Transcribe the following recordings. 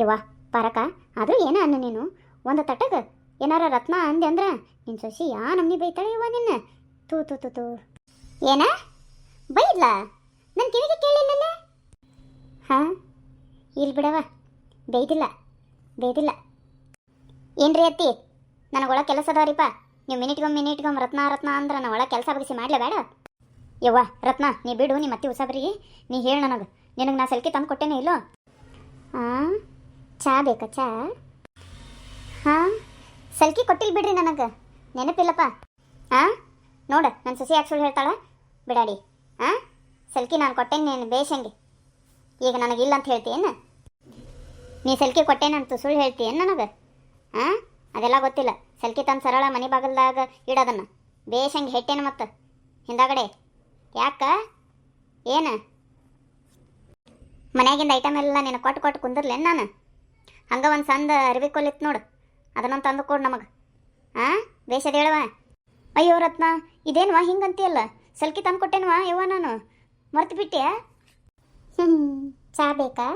ಯವ್ವ, ಪಾರಕ, ಆದರೂ ಏನ ಅನ್ನ ನೀನು? ಒಂದು ತಟಗ ಏನಾರ ರತ್ನ ಅಂದೆ ಅಂದ್ರ ನಿನ್ ಸೊಸಿ ಯಾ ನಮ್ನಿ ಬೈತಾಳೆ ಯವ್ವ ನಿನ್ನ? ತೂ ತೂ ತೂ ತೂ ಏನ? ಬೈದ್ಲಾ? ನನ್ನ ಕಿವಿಗೆ ಕೇಳಿಲ್ಲಲ್ಲ? ಹಾಂ? ಇಲ್ಲಿ ಬಿಡವ ಬೈದಿಲ್ಲ ಬೈದಿಲ್ಲ ಏನ್ರಿ ಅತ್ತಿ? ನನಗೊಳ ಕೆಲಸ ಅದಾವ್ರಿಪ್ಪ ನೀವು ಮಿನಿಟ್ಗೊಮ್ಮೆ ಮಿನಿಟ್ಗೊಮ್ಮೆ ರತ್ನ ರತ್ನ ಅಂದ್ರೆ ನಾ ಒಳಗೆ ಕೆಲಸ ಬಗಿಸಿ ಮಾಡಲೇ ಬೇಡ ಯವ್ವ, ರತ್ನ, ನೀ ಬಿಡು ನಿಮ್ಮ ಅತ್ತಿ ಉಸಾಬ್ರಿಗೆ ನೀ ಹೇಳು ನನಗೆ. ನಿನಗೆ ನಾ ಸಲ್ಕಿ ತಂದು ಕೊಟ್ಟೇನೆ ಇಲ್ಲೋ? ಹಾಂ ಚಾ ಬೇಕಾ? ಚಾ? ಹಾಂ? ಸಲ್ಕಿ ಕೊಟ್ಟಿಲ್ಲ ಬಿಡ್ರಿ ನನಗೆ. ನೆನಪಿಲ್ಲಪ್ಪ. ಹಾಂ ನೋಡು ನನ್ನ ಸಸಿ ಯಾಕೆ ಸುಳ್ಳು ಹೇಳ್ತಾಳ? ಬಿಡಾಡಿ. ಹಾಂ ಸಲ್ಕಿ ನಾನು ಕೊಟ್ಟೇನೆ ನೀನು ಬೇಷಂಗೆ. ಈಗ ನನಗಿಲ್ಲ ಅಂತ ಹೇಳ್ತೀಯೇನು ನೀ ಸಲ್ಕಿ ಕೊಟ್ಟೇನಂತ ಸುಳ್ಳು ಹೇಳ್ತೀಯೇನು ನನಗೆ? ಹಾಂ ಅದೆಲ್ಲ ಗೊತ್ತಿಲ್ಲ. ಸಲ್ಕಿ ತಂದು ಸರಳ ಮನೆ ಬಾಗಲ್ದಾಗ ಇಡೋದನ್ನ. ಬೇಷಂಗೆ ಹೆಟ್ಟೇನು ಮತ್ತು? ಹಿಂದಾಗಡೆ. ಯಾಕ? ಏನು? ಮನೆಯಾಗಿಂದ ಐಟಮ್ ಎಲ್ಲ ನೀನು ಕೊಟ್ಟು ಕೊಟ್ಟು ಕುಂದಿರ್ಲೇನು ನಾನು? ಹಂಗೆ ಒಂದು ಸಂದ ಅರಿವಿ ಕೊಲ್ಲಿತ್ತು ನೋಡು. ಅದನ್ನೊಂದು ತಂದು ಕೊಡು ನಮಗೆ. ಹಾಂ ಬೇಷದ ಹೇಳವ ಅಯ್ಯೋ ರತ್ನ, ಇದೇನ್ವಾ ಹಿಂಗಂತೀಯಲ್ಲ? ಸಲ್ಕಿ ತಂದು ಕೊಟ್ಟೇನ್ವಾ ಯವ್ವ ನಾನು? ಮರ್ತು ಬಿಟ್ಟೆಯಾ? ಹ್ಞೂ ಚಾ ಬೇಕಾ?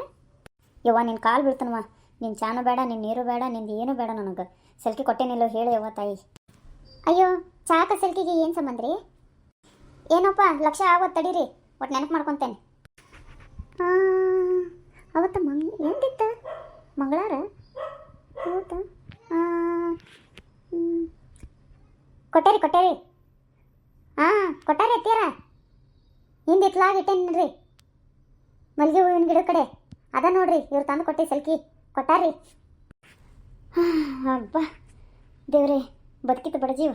ಯವ್ವ ನಿನ್ನ ಕಾಲು ಬೀಳ್ತನವ. ನಿನ್ನ ಚಾನು ಬೇಡ ನಿನ್ನ ನೀರು ಬೇಡ, ನಿಂದು ಏನು ಬೇಡ ನನಗೆ. ಸಲ್ಕಿ ಕೊಟ್ಟೇನಿಲ್ಲೋ ಹೇಳು ಯವ್ವ ತಾಯಿ. ಅಯ್ಯೋ, ಚಾಕ ಸಲ್ಕಿಗೆ ಏನು ಸಂಬಂಧ ರೀ? ಏನಪ್ಪ, ಲಕ್ಷ ಆಗೋದು ತಡೀರಿ. ಒಟ್ಟು ನೆನಪು ಮಾಡ್ಕೊತೇನೆ. ಅವತ್ತು ಮಂಗ್ ಎಂದಿತ್ತು ಮಂಗಳವಾರ ಹೌದಾ? ಕೊಟ್ಟಾರಿ ಕೊಟ್ಟಾರಿ. ಹಾಂ ಕೊಟ್ಟಾರಿ ಅತ್ತೀರ ಹಿಂದೆ ಇಟ್ಲಾಗ ಇಟ್ಟೇನ್ರಿ ಮಲ್ಲಿಗೆ ಹೂವಿನ ಗಿಡ ಕಡೆ. ಅದ ನೋಡ್ರಿ, ಇವ್ರು ತಂದು ಕೊಟ್ಟಿ ಸಲ್ಕಿ. ಕೊಟ್ಟಾರಿ ಅಬ್ಬಾ. ದೇವ್ರಿ, ಬದುಕಿತ್ತು ಬಡ ಜೀವ.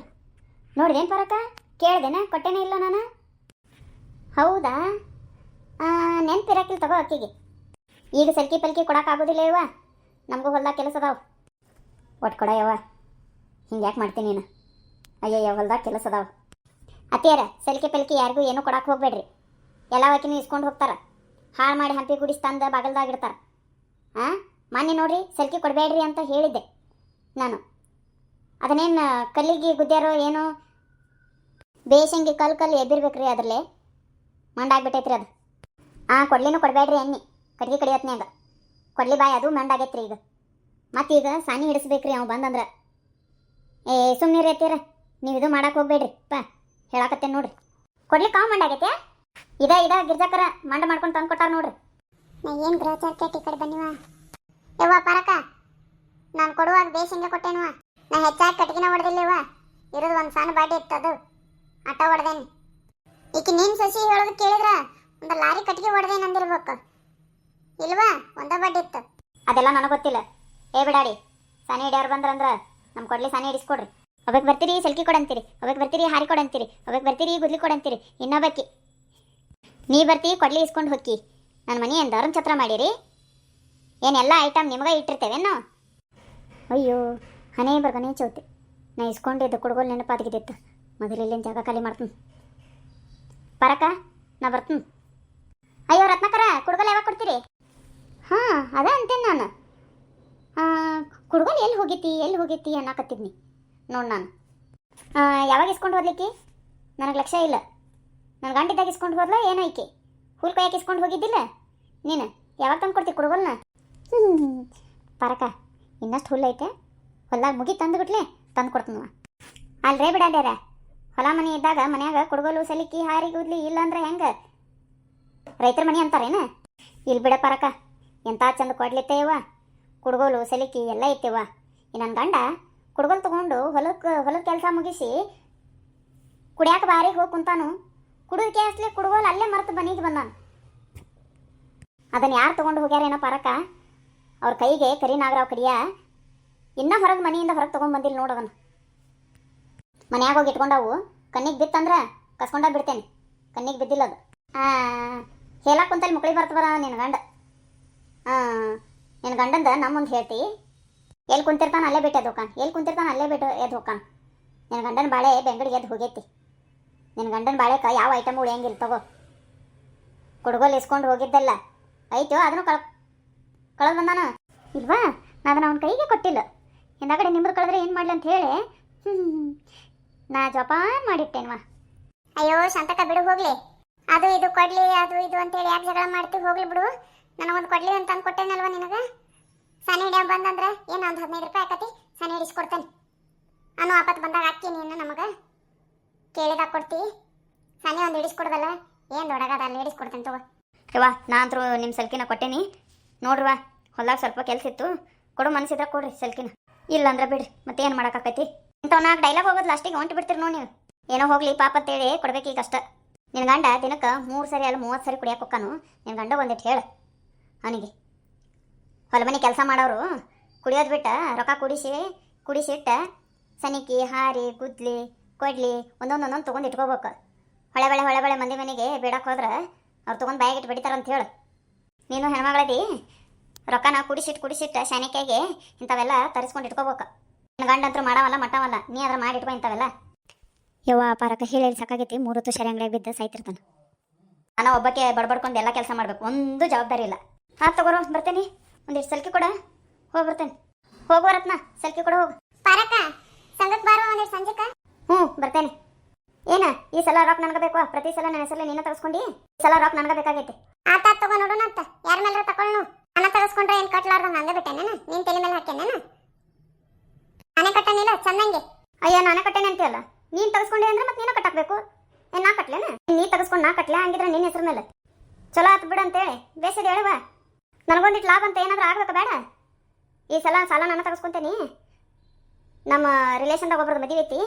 ಏನು ಪರಕ ಕೇಳ್ದೇನ? ಕೊಟ್ಟೇನೆ ಇಲ್ಲ ನಾನು? ಹೌದಾ? ನೆನ್ಪಿರಾಕಿಲ್ ತಗೋ ಅಕ್ಕಿಗೆ. ಈಗ ಸಲ್ಕಿ ಪಲ್ಕಿ ಕೊಡೋಕ್ಕಾಗೋದಿಲ್ಲ ಯವ್ವ ನಮಗೂ ಹೊಲ್ದಾಗ ಕೆಲಸ ಅದಾವ. ಒಟ್ಟು ಕೊಡ ಯವ್ವ. ಹಿಂಗೆ ಯಾಕೆ ಮಾಡ್ತೀನಿ ನೀನು? ಅಯ್ಯಯ್ಯ ಹೊಲ್ದಾಗ ಕೆಲಸ ಅದಾವ. ಅತ್ತಿಯರ, ಸಲಿಕೆ ಪಲಿಕೆ ಯಾರಿಗೂ ಏನೂ ಕೊಡಕ್ಕೆ ಹೋಗ್ಬೇಡ್ರಿ. ಎಲ್ಲ ವಾಕಿನೂ ಇಸ್ಕೊಂಡು ಹೋಗ್ತಾರ. ಹಾಳು ಮಾಡಿ ಹಂಪಿ ಗುಡಿಸ್ ತಂದು ಬಾಗಲ್ದಾಗ ಇಡ್ತಾರ. ಹಾಂ ಮೊನ್ನೆ ನೋಡ್ರಿ, ಸಲಿಕೆ ಕೊಡಬೇಡ್ರಿ ಅಂತ ಹೇಳಿದ್ದೆ ನಾನು. ಅದನ್ನೇನು, ಕಲ್ಲಿಗೆ ಗುದ್ದ್ಯಾರೋ ಏನೋ? ಬೇಸಂಗಿ ಕಲ್ಲು ಕಲ್ಲು ಎಬ್ಬಿರ್ಬೇಕ್ರಿ ಅದರಲ್ಲೇ. ಮಂಡಾಗ್ಬಿಟ್ಟೈತ್ರಿ ಅದು. ಹಾಂ ಕೊಡ್ಲಿನೂ ಕೊಡಬೇಡ್ರಿ ಎಣ್ಣೆ ಕಡಿಯತ್ನೇ ಕಡಿಯತ್ನ್ಯಾಗ. ಕೊಡ್ಲಿ ಬಾಯ್, ಅದು ಮಂಡಾಗೈತ್ರಿ ಈಗ. ಮತ್ತೀಗ ಸಾನಿ ಹಿಡಿಸ್ಬೇಕ್ರಿ ಅವ ಬಂದಂದ್ರೆ. ಏ ಸುಮ್ಮನೆ ರೀತಿರ ನೀವು ಇದು ಮಾಡಕ್ಕೆ ಹೋಗ್ಬೇಡ್ರಿ, ಪಾ, ಹೇಳಾಕತ್ತೇನೆ ನೋಡ್ರಿ. ಕೊಡ್ಲಿಕ್ಕೆ ಮಂಡ ಮಂಡಾಗೈತೆ ಇದ ಇದ, ಗಿರ್ಜಾಕರ ಮಂಡ ಮಾಡ್ಕೊಂಡು ತಂದು ಕೊಟ್ಟಾರ ನೋಡ್ರಿ. ನಾ ಏನು ಗ್ರಹಚಾರ ಕೇಟಿ ಕಡೆ ಬನ್ನಿವ ಯವ್ವ, ಪರಕ, ನಾನು ಕೊಡುವಾಗ ಬೇಸಂಗೆ ಕೊಟ್ಟೇನುವ? ನಾ ಹೆಚ್ಚಾಗಿ ಕಟ್ಗಿನ ಹೊಡೆದಿಲ್ಲವ ಇರೋದು ಒಂದು ಸಣ್ಣ ಬಾಡಿ ಇತ್ತು ಅದು. ಆಟ ಹೊಡೆದೇನಿ. ಈಕೆ ನೀನು ಸಸಿ ಹೇಳೋದು ಕೇಳಿದ್ರ, ಒಂದು ಲಾರಿ ಕಟ್ಟಿಗೆ ಹೊಡೆದೇನು ಅಂದಿರ್ಬೇಕು. ಇಲ್ವಾ? ಒಂದ ಬಡ್ಡಿ ಇತ್ತು. ಅದೆಲ್ಲ ನನಗೆ ಗೊತ್ತಿಲ್ಲ. ಏ ಬಿಡಾಡಿ, ಸಾನಿ ಹಿಡಿಯವ್ರು ಬಂದ್ರಂದ್ರ ನಮ್ಮ ಕೊಡ್ಲಿ ಸಾನಿ ಹಿಡಿಸ್ಕೊಡ್ರಿ. ಅವಾಗ ಬರ್ತೀರಿ, ಸಲ್ಕಿ ಕೊಡಂತೀರಿ ಅವಾಗ ಬರ್ತೀರಿ, ಹಾರಿ ಕೊಡಂತೀರಿ ಅವಾಗ ಬರ್ತೀರಿ, ಗುದ್ಲಿ ಕೊಡಂತೀರಿ ಇನ್ನೊಬ್ಬಕ್ಕಿ ನೀ ಬರ್ತಿ, ಕೊಡ್ಲಿ ಇಸ್ಕೊಂಡು ಹೊಕ್ಕಿ. ನನ್ನ ಮನೆ ಧರ್ಮ ಛತ್ರ ಮಾಡಿರಿ? ಏನೆಲ್ಲ ಐಟಮ್ ನಿಮಗೆ ಇಟ್ಟಿರ್ತೇವೇನು? ಅಯ್ಯೋ ಹನೇ ಬರ್ಗನೇ ಚೌತಿ. ನಾ ಇಸ್ಕೊಂಡಿದ್ದು ಕುಡ್ಗೋಲ್ ನೆನಪಾದಗಿದ್ದಿತ್ತು. ಮೊದಲು ಇಲ್ಲಿಂದ ಜಾಗ ಖಾಲಿ ಮಾಡ್ತೀನಿ. ಪರಕ, ನಾ ಬರ್ತೀನಿ. ಅಯ್ಯೋ, ರತ್ನಕರ, ಕುಡ್ಗೋಲ್ ಯಾವಾಗ ಕೊಡ್ತೀರಿ? ಹಾಂ, ಅದ ಅಂತೇನೆ ನಾನು. ಕುಡ್ಗೋಲ್ ಎಲ್ಲಿ ಹೋಗೈತಿ ಎಲ್ಲಿ ಹೋಗೈತಿ ಅನ್ನಕತ್ತಿದ್ನಿ. ನೋಡಿ ನಾನು. ಯಾವಾಗ ಇಸ್ಕೊಂಡು ಹೋದ್ಲಿಕ್ಕೆ? ನನಗೆ ಲಕ್ಷ್ಯ ಇಲ್ಲ. ನನ್ನ ಗಂಡಿದ್ದಾಗ ಇಸ್ಕೊಂಡು ಹೋದ್ಲ ಏನೋ ಐಕೆ ಹುಲ್ ಇಸ್ಕೊಂಡು ಹೋಗಿದ್ದಿಲ್ಲ? ನೀನು? ಯಾವಾಗ ತಂದು ಕೊಡ್ತಿ ಕುಡುಗಲ್ನ? ಪರಕ, ಇನ್ನಷ್ಟು ಹುಲ್ಲೈತೆ ಹೊಲ್ದಾಗ ಮುಗಿ ತಂದು ಬಿಟ್ಲೆ ತಂದು ಕೊಡ್ತೀನಿ ಅಲ್ರೇ ಬಿಡಾಡ್ಯಾರ ಹೊಲ ಮನೆ ಇದ್ದಾಗ ಮನ್ಯಾಗ ಕುಡುಗಲು, ಸಲಿಕಿ ಹಾರಿ ಗುದ್ಲಿ ಇಲ್ಲ ಅಂದ್ರೆ ಹೆಂಗೆ? ರೈತರ ಮನೆ ಅಂತಾರೇನ? ಇಲ್ಲಿ ಬಿಡ ಪರಕ. ಎಂಥ ಚಂದ ಕೊಡ್ಲಿತ್ತೇವ? ಕುಡುಗೋಲು, ಸಲಿಕಿ ಎಲ್ಲ ಇತ್ತೇವ. ಈ ನನ್ನ ಗಂಡ ಕುಡ್ಗೋಲು ತಗೊಂಡು ಹೊಲಕ್ಕೆ ಹೊಲದ ಕೆಲಸ ಮುಗಿಸಿ ಕುಡಿಯಾಕ ಬಾರಿ ಹೋಗಿ ಕುಂತಾನು. ಕುಡಿದಕ್ಕೆ ಅಸ್ಲಿ ಕುಡ್ಗೋಲು ಅಲ್ಲೇ ಮರೆತು ಬನೀಗೆ ಬಂದಾನು. ಅದನ್ನು ಯಾರು ತೊಗೊಂಡು ಹೋಗ್ಯಾರೇನೋ ಪರಕ, ಅವ್ರ ಕೈಗೆ ಕರಿ ನಾಗರಾವ್ ಕಡಿಯ ಇನ್ನೂ ಹೊರಗೆ ಮನೆಯಿಂದ ಹೊರಗೆ ತೊಗೊಂಡು ಬಂದಿಲ್ಲ ನೋಡು ಅದನ್ನು ಮನ್ಯಾಗ ಹೋಗಿ ಇಟ್ಕೊಂಡವು, ಕಣ್ಣಿಗೆ ಬಿತ್ತಂದ್ರೆ ಕಸ್ಕೊಂಡಾಗ ಬಿಡ್ತೇನೆ. ಕಣ್ಣಿಗೆ ಬಿದ್ದಿಲ್ಲ ಅದು ಹೇಳಕ್ಕೆ ಕುಂತಲ್ಲಿ ಮುಕ್ಳಿ ಬರ್ತಬರ ನಿನ್ನ ಗಂಡ. ನಿನ್ನ ಗಂಡಂದ ನಮ್ಮ ಹೇಳ್ತಿ. ಎಲ್ಲಿ ಕುಂತಿರ್ತಾನ ಅಲ್ಲೇ ಬಿಟ್ಟು ಎದ್ದು ಹೋಗಾನ ಎಲ್ಲಿ ಕುಂತಿರ್ತಾನ ಅಲ್ಲೇ ಬಿಟ್ಟು ಎದ್ದು ಹೋಗಾನ ನಿನ್ನ ಗಂಡನ ಬಾಳೆ ಬೆಂಗಡಿಗೆ ಎದ್ದು ಹೋಗೈತಿ. ನಿನ್ನ ಗಂಡನ ಬಾಳೆಕ ಯಾವ ಐಟಮ್ ಉಳಿಯಂಗಿಲ್ಲ ತಗೋ. ಕುಡುಗೋಲು ಇಸ್ಕೊಂಡು ಹೋಗಿದ್ದಲ್ಲ. ಐತೋ, ಅದನ್ನು ಕಳ್, ಕಳೆದು ಬಂದಾನ. ಇಲ್ವಾ? ನಾನು ಅವನ ಕೈಗೆ ಕೊಟ್ಟಿಲ್ಲ. ಹಿಂದಾಗಡೆ ನಿಮ್ಮದು ಕಳೆದ್ರೆ ಏನು ಮಾಡಲಿ ಅಂತ ಹೇಳಿ. ನಾ ಜಪಾನ್ ಮಾಡಿಟ್ಟೇನ್ವಾ ಅಯ್ಯೋ ಶಾಂತಕ ಬಿಡು, ಹೋಗ್ಲಿ. ಅದು ಇದು ಕೊಡ್ಲಿ, ಅದು ಇದು ಅಂತೇಳಿ ಯಾಕೆ ಜಗಳ ಮಾಡ್ತೀವಿ ಹೋಗ್ಲಿ ಬಿಡು. ನನಗೊಂದು ಕೊಡ್ಲಿ ಅಂತ ಅಂದ್ ಕೊಟ್ಟೇನಲ್ವ ನಿನಗೆ? ಸನಿ ಹಿಡಿಯೋ ಬಂದಂದ್ರೆ ಏನು ಒಂದು ಹದಿನೈದು ರೂಪಾಯಿ ಆಕತಿ? ಸನಿ ಹಿಡಿಸ್ಕೊಡ್ತೇನೆ ಅನ್ನೋ ಆಪತ್ತು ಬಂದಾಗ ಹಾಕಿ ನೀನು ನಮಗೆ. ಕೇಳಿದ ಕೊಡ್ತಿ. ಸನಿ ಒಂದು ಹಿಡಿಸ್ಕೊಡ್ದಲ್ಲ ಏನು ದೊಡಗದ ಅಲ್ಲಿ ಹಿಡಿಸ್ಕೊಡ್ತೇನೆ ತಗೋ. ಯವ್ವ ನಾ ಅಂತೂ ನಿಮ್ಮ ಸಲ್ಕಿನ ಕೊಟ್ಟೇನಿ. ನೋಡ್ರವ ಹೊಲ್ದಾಗ ಸ್ವಲ್ಪ ಕೆಲಸ ಇತ್ತು. ಕೊಡು ಮನಸ್ಸಿದ್ರೆ ಕೊಡ್ರಿ ಸಲ್ಕಿನ. ಇಲ್ಲ ಅಂದ್ರೆ ಬಿಡ್ರಿ ಮತ್ತೆ ಏನು ಮಾಡೋಕ್ಕಾಕೈತಿ? ಇಂಥವ್ ನಾಲ್ಕು ಡೈಲಾಗ್ ಹೋಗೋದು ಲಾಸ್ಟಿಗೆ ಹೊಂಟು ಬಿಡ್ತೀರಿ ನೋಡಿ ನೀವು. ಏನೋ ಹೋಗ್ಲಿ ಪಾಪ ಅಂತೇಳಿ ಕೊಡ್ಬೇಕು ಈಗ ಅಷ್ಟ. ನಿನ್ನ ಗಂಡ ದಿನಕ್ಕೆ ಮೂರು ಸರಿ ಅಲ್ಲ ಮೂವತ್ತು ಸರಿ ಕುಡಿಯಕ್ಕೆ ಹೊಕ್ಕಾನು ನಿನ್ನ ಗಂಡ ಒಂದಿಟ್ಟು ಹೇಳು. ಅವನಿಗೆ. ಹೊಲ ಮನೆ ಕೆಲಸ ಮಾಡೋರು ಕುಡಿಯೋದು ಬಿಟ್ಟ ರೊಕ್ಕ ಕುಡಿಸಿ ಕುಡಿಸಿಟ್ಟ ಸನಿಕಿ, ಹಾರಿ, ಗುದ್ಲಿ, ಕೊಡ್ಲಿ ಒಂದೊಂದು ಒಂದೊಂದು ತೊಗೊಂಡು ಇಟ್ಕೋಬೇಕು. ಹೊಳೆ ಬಳೆ ಹೊಳೆ ಬಳೆ ಮಂದಿ ಮನೆಗೆ ಬೇಡಕ್ಕೆ ಹೋದ್ರೆ ಅವ್ರು ತೊಗೊಂಡು ಬಾಯಿಗೆ ಬಿಡ್ತಾರ ಅಂತ ಹೇಳು. ನೀನು ಹೆಣ್ಮಗಳದಿ, ರೊಕ್ಕನ ಕುಡಿಸಿಟ್ಟು ಕುಡಿಸಿಟ್ಟು ಶಾನಿಕೆಗೆ ಇಂಥವೆಲ್ಲ ತರಿಸ್ಕೊಂಡು ಇಟ್ಕೋಬೇಕು. ನನ್ನ ಗಂಡ ಅಂತೂ ಮಾಡವಲ್ಲ, ಮಟ್ಟವಲ್ಲ, ನೀ ಅದ್ರ ಮಾಡಿ ಇಟ್ಕೊ ಇಂಥವೆಲ್ಲ. ಯವ್ವ ಪಾರಕ ಹೇಳಿ ಸಾಕಾಗೈತಿ, ಮೂರು ಸರಿ ಅಂಗಡಿಯಾಗ ಬಿದ್ದ ಸಾಯ್ತಿರ್ತಾನೆ. ನಾನು ಒಬ್ಬಕ್ಕೆ ಬಡ್ಬಡ್ಕೊಂಡು ಎಲ್ಲ ಕೆಲಸ ಮಾಡಬೇಕು, ಒಂದು ಜವಾಬ್ದಾರಿ ಇಲ್ಲ. ಹಾ ತಗೋರು ಬರ್ತೇನೆ. ಒಂದಿಷ್ಟು ಸಲ್ಕಿ ಕೊಡ. ಹೋಗಿ ಬರ್ತೇನೆ. ಹೋಗು ರತ್ನ ಸಲ್ಕಿ ಕೊಡ ಹೋಗು. ಪಾರಕ ಸಂಘಕ್ಕೆ ಬಾರೋ ಒಂದಿಷ್ಟು ಸಂಜೆಕ? ಹ್ಞೂ ಬರ್ತೇನೆ. ಏನ ಈ ಸಲ ರಾಕ್ ನನಗೆ ಬೇಕು ಪ್ರತಿ ಸಲ ನನ್ನ ಹೆಸರಲ್ಲಿ ನೀನ ತಗಸ್ಕೊಂಡಿ? ಈ ಸಲ ರಾಕ್ ನನಗೆ ಬೇಕಾಗೈತೆ. ಆತ ತಗೋ ನೋಡೋಣ ಅಂತ. ಯಾರ ಮೇಲೆ ತಕೊಳ್ಳು ಅನ್ನ ತಗಸ್ಕೊಂಡ್ರೆ ಏನು ಕಟ್ಲಾರ್ದ ಹಂಗೆ ಬಿಟ್ಟೆನೇನ? ನೀನ್ ತಲೆ ಮೇಲೆ ಹಾಕ್ಯನೇನ? ನಾನೇ ಕಟ್ಟನಿಲ್ಲ ಚಂದಂಗೆ. ಅಯ್ಯೋ ನಾನೇ ಕಟ್ಟೇನೆ ಅಂತೀಯಲ್ಲ? ನೀನ್ ತಗಸ್ಕೊಂಡೆ ಅಂದ್ರೆ ಮತ್ತೆ ನೀನು ಕಟ್ಟಬೇಕು ಏನ್ ನಾ ಕಟ್ಲೇನ? ನೀ ತಗಸ್ಕೊಂಡು ನಾ ಕಟ್ಲೆ ಹಂಗಿದ್ರೆ ನಿನ್ನ ಹೆಸರು ಮೇಲೆ. ಚಲೋ ಆತ್ ಬಿಡು ಅಂತೇಳಿ. ಬೇಸದ ಹೇಳುವ ನನಗೊಂದಿಟ್ಟು ಲಾಭ ಅಂತ ಏನಾದ್ರೂ ಆಗ್ಬೇಕು ಬೇಡ? ಈ ಸಲ ಸಾಲ ನಾನು ತಗಸ್ಕೊಂತೇನಿ. ನಮ್ಮ ರಿಲೇಷನ್ದಾಗ ಒಬ್ರದ್ದು ಮದುವೆ ಐತಿ.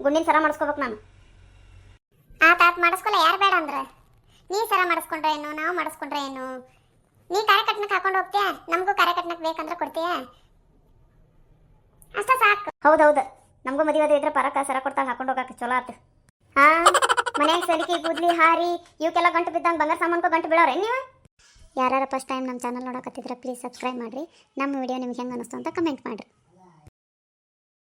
ಗುಂಡಿನ ಸರ ಮಾಡಿಸ್ಕೋಬೇಕು ನಾನು. ಆ ತಾತ ಮಾಡಿಸ್ಕೊಲ್ಲ ಯಾರು ಬೇಡ ಅಂದ್ರೆ? ನೀ ಸರ ಮಾಡಿಸ್ಕೊಂಡ್ರೆ ಏನು ನಾವು ಮಾಡಿಸ್ಕೊಂಡ್ರೆ ಏನು? ನೀ ಕಾರ್ಯಕಟ್ನಕ್ಕೆ ಹಾಕೊಂಡು ಹೋಗ್ತೀಯ? ನಮಗೂ ಕಾರ್ಯಕಟ್ನಕ್ಕೆ ಬೇಕಂದ್ರೆ ಕೊಡ್ತೀಯ? ಅಷ್ಟ ಸಾಕು. ಹೌದೌದು. ನಮಗೂ ಮದುವೆ ಅದು ಇದ್ರೆ ಪರಕ ಸರ ಕೊಡ್ತಾಗ ಹಾಕೊಂಡು ಹೋಗಕ್ಕೆ ಚಲೋ ಆತು. ಹಾ ಮನೆಯಲ್ಲಿ ಸಲಿಕೆ ಕೂದ್ಲಿ ಹಾರಿ ಇವಕ್ಕೆಲ್ಲ ಗಂಟು ಬಿದ್ದಂಗೆ ಬಂಗಾರ ಸಾಮಾನ್ಕೋ ಗಂಟು ಬೀಳೋರೆ ನೀವು? ಯಾರು ಫಸ್ಟ್ ಟೈಮ್ ನಮ್ಮ ಚಾನಲ್ ನೋಡಕತ್ತಿದ್ರೆ ಪ್ಲೀಸ್ ಸಬ್ಸ್ಕ್ರೈಬ್ ಮಾಡಿರಿ. ನಮ್ಮ ವಿಡಿಯೋ ನಿಮ್ಗೆ ಹೆಂಗೆ ಅನ್ನಿಸ್ತು ಅಂತ ಕಮೆಂಟ್ ಮಾಡಿರಿ.